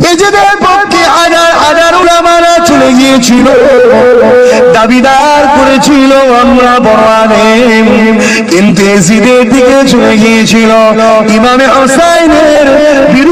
পক্ষে হাজার হাজার উলামারা চলে গিয়েছিল। দাবিদার করেছিল আমরা বড় আলেম কিন্তু এসিদের দিকে চলে গিয়েছিল। ইমামে হোসাইনের বিরোধী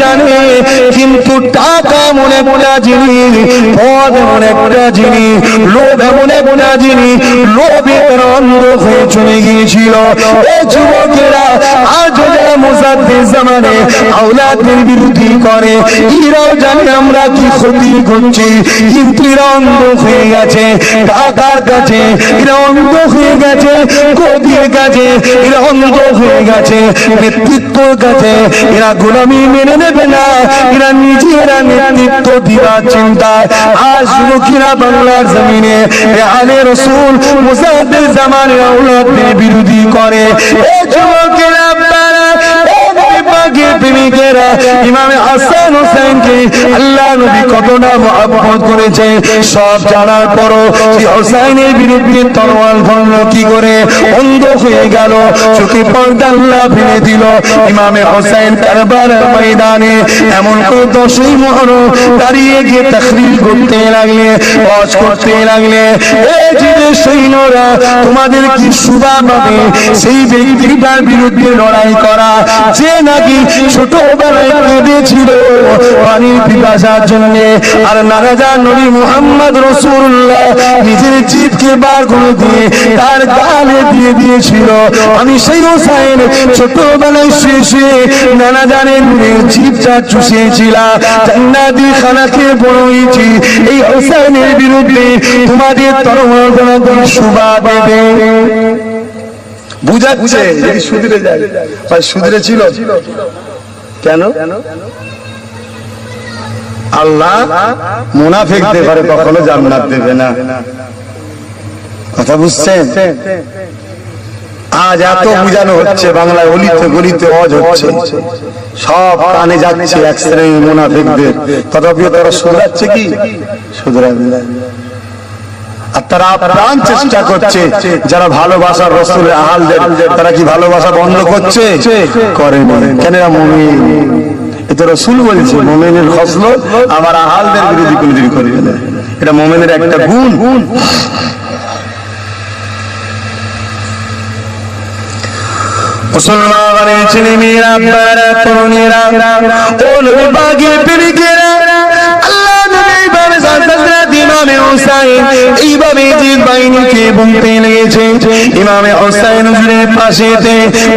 জানে, কিন্তু টাকা মনে একটা জিনিস পদ এমন একটা জিনিস লোভ এমন একটা জিনিস লোভে তারা অন্ধ হয়ে চলে গিয়েছিল। যুবকেরা যারা মুসাদ্দির জামানে আওলাদের করে, এরাও জানে আমরা কি ক্ষতি করছি, কিন্তু এরা অন্ধ হয়ে গেছে, টাকার কাছে, এরা অন্ধ হয়ে গেছে, গদির কাছে, এরা অন্ধ হয়ে গেছে, নেতৃত্বর কাছে, এরা গোলামি মেনে নেবে না। এরা নিজেরা নেতৃত্ব দেওয়ার চিন্তা। আজ লোকেরা বাংলার জমিনে এ আলে রসুল মুসাদ্দির জামানের বিরোধী করে। এই যুবকেরা প্রেমিকেরা, ইমামে হাসান আল্লাহ নবী করেছে। সব জানার বিরুদ্ধে তরোয়াল ধরল কি করে অন্ধ হয়ে গেল পর্দা আল্লাহ ফেলে দিল। ইমামে হোসেন কারবার ময়দানে এমন দশই মহরম দাঁড়িয়ে গিয়ে তাকরির করতে লাগলে, ওয়াজ করতে লাগলে সৈন্যরা, তোমাদের কি সুবা পাবে সেই ব্যক্তিটার বিরুদ্ধে লড়াই করা যে নাকি ছোটবেলায় কেঁদেছিল। পানির পিপাসার জন্য। আর নারাজা নবী মুহাম্মদ রসুল্লাহ নিজের জিভকে বার করে দিয়ে তার গালে দিয়ে দিয়েছিল। আমি সেই হোসাইন ছোটবেলায় শুয়ে নানা জানের জিভটা চুষিয়েছিলাম। জান্নাতি খানাকে বড় এই হোসাইনের বিরুদ্ধে তোমাদের তরবার সুবা দেবে। বুঝাচ্ছে যদি সুধরে যায়। বা সুধরে ছিল। কেন? আল্লাহ মুনাফিকদের ঘরে কখনো জান্নাত দেবে না। কথা বুঝছেন? আজ এত বুঝানো হচ্ছে বাংলায় অলিতে গলিতে অজ হচ্ছে। সব কানে যাচ্ছে এক শ্রেণির মুনাফিকদের। তথাপিও তারা শুধরাচ্ছে কি? শুধরাবে না আর তারা প্রাণ চেষ্টা করছে। যারা ভালোবাসার রসুলের আহালদের, তারা কি ভালোবাসা বন্ধ করছে? করে কেন মুসলমানের ছেলে মেয়েরা তরুণেরা ইমামে হোসাইন, এইভাবে জিদ বাহিনীকে বলতে লেগেছে। ইমামে হোসাইন হুজুরের পাশেতে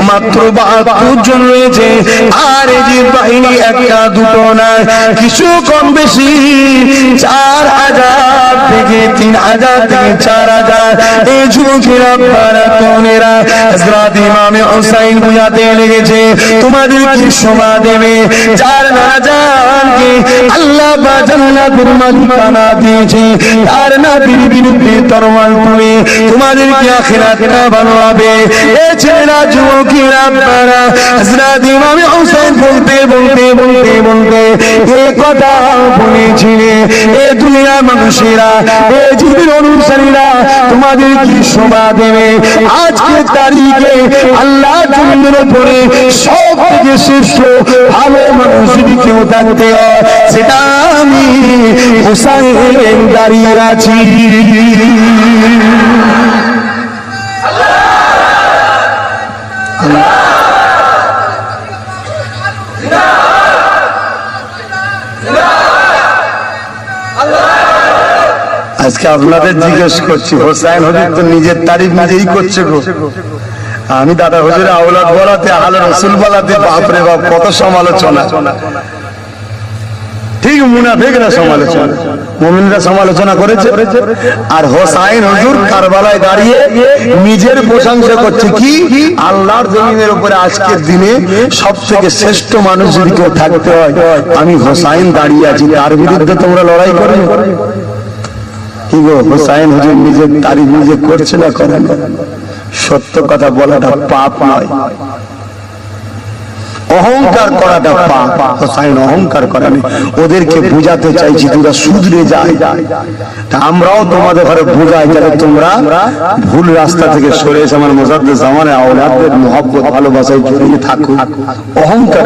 মাত্র বাহাত্তর রয়েছে। আর এই জিদ বাহিনী একটা দুটো না কিছু কম বেশি, চার হাজার থেকে তিন হাজার থেকে চার হাজার। এই যুবকেরা আপনারা হজরত ইমামে হোসাইন বুঝাতে লেগেছে, তোমাদের কি শোভা দেবে? চার হাজারকে আল্লাহ বা জান্নাতের মালিকানা দিয়েছে। তার নাবির বিরুদ্ধে তরোয়াল তুলে তোমাদের কি আখিরাতটা ভালো হবে এ ছেলেরা, যুবকেরা, আপনারা, হযরত ইমাম হোসেন বলতে বলতে বলতে বলতে এ কথা বলেছিলেন। এ দুনিয়া মানুষেরা, এ জীবের অনুসারীরা তোমাদের কি শোভা দেবে? আজকে তারিখে আল্লাহ জমিনের উপরে সব থেকে শ্রেষ্ঠ ভালো মানুষ যদি কেউ থাকতে হয়। সেটা আমি হুসাইন দাঁড়িয়ে আছি। আজকে আপনাদের জিজ্ঞেস করছি, হোসাইন হজুর তো নিজের তারিফ নিজেই করছে গো। আমি দাদা হুজুর আওলাদ বলাতে আল রসুল বলাতে, বাপরে বাপ, কত সমালোচনা। ঠিক মুনাফিকরা সমালোচনা। মুমিনরা সমালোচনা করেছে। আর হোসাইন হুজুর কারবালায় দাঁড়িয়ে নিজের প্রশংসা করছে কি? আল্লাহর জমিনের উপরে আজকের দিনে সব থেকে শ্রেষ্ঠ মানুষ যদি কেউ থাকতে হয়। আমি হোসাইন দাঁড়িয়ে আছি, তার বিরুদ্ধে তোমরা লড়াই করবে কি গো, হোসাইন হুজুর নিজের তারিফ নিজে করছে না করে সত্য কথা বলাটা পাপ নয়। অহংকার করাটা পাপ। হোসাইন অহংকার করে আমি ওদেরকে বুঝাতে চাইছি তোমরা শুধরে যায় তা আমরাও তোমাদের ঘরে বোঝাই যাতে তোমরা ভুল রাস্তা থেকে সরে এসে আমার মোজাদ্দের জামানে আওলাদের মহব্বত ভালোবাসায় জড়িয়ে থাকুক অহংকার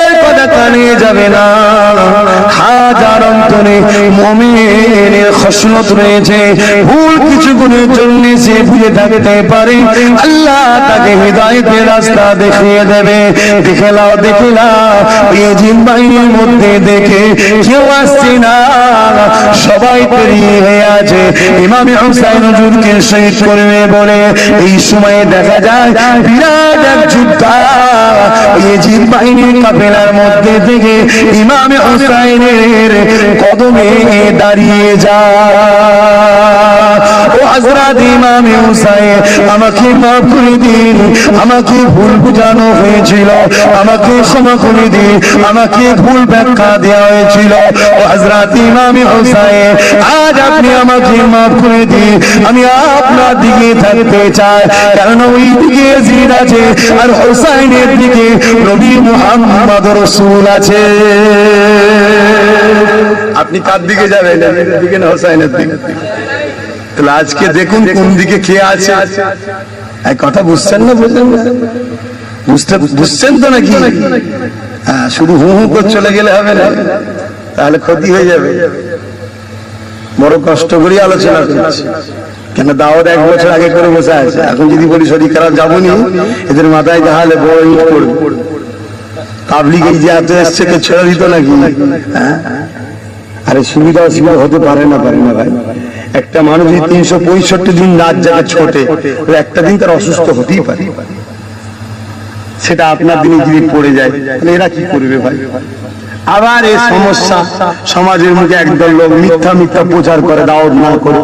কথা রাস্তা দেখিয়ে দেবে। বাহিনীর মধ্যে দেখে কেউ আসছে না। সবাই পেরিয়ে আছে। ইমামে হুসাইন হুজুরকে শহীদ করবে বলে এই সময়ে দেখা যায়, বিরাট এক যোদ্ধা। জিন বাহিনীর কাফেলার মধ্যে থেকে ইমামে হুসাইনের কদমে দাঁড়িয়ে যায়। ও হযরত ইমামে হুসাইন, আমাকে মাফ করে দিন, আমাকে ভুল বোঝানো হয়েছিল, আমাকে ক্ষমা করে দিন, আমাকে ভুল ব্যাখ্যা দেওয়া হয়েছিল। ও ইমামে হুসাইন, আজ আপনি আমাকে মাফ করে দিন, আমি আপনার দিকে থাকতে চাই, কারণ ওই দিকে জিন আছে, আর হুসাইনের দিকে নবী মুহাম্মদ রাসূল আছে। আপনি কার দিকে যাবেন? দিকে না হুসাইনের দিকে? তাহলে আজকে দেখুন কোন দিকে কে আছে। এই কথা বুঝছেন না বুঝলেন না? বুঝতে বুঝছেন তো নাকি? হ্যাঁ শুধু হু হু করে চলে গেলে হবে না। তাহলে ক্ষতি হয়ে যাবে। বড় কষ্ট করে আলোচনা করছি। কেন দাওয়াত এক বছর আগে করে বসে আছে। এখন যদি বলি শরীর খারাপ যাবনি, এদের মাথায় তাহলে বড় ইট পড়বে। পাবলিক এই যে এত এসছে তো ছেড়ে দিত নাকি? হ্যাঁ? আরে সুবিধা অসুবিধা হতে পারে না পারে না ভাই। একটা মানুষ তিনশো পঁয়ষট্টি দিন রাত জায়গা ছোটে একটা দিন তার অসুস্থ হতেই পারে। সেটা আপনার দিনে যদি পড়ে যায়, তাহলে এরা কি করবে ভাই? আবার এই সমস্যা, সমাজের মুখে একদল লোক মিথ্যা মিথ্যা প্রচার করে, দাওয়াত না করে।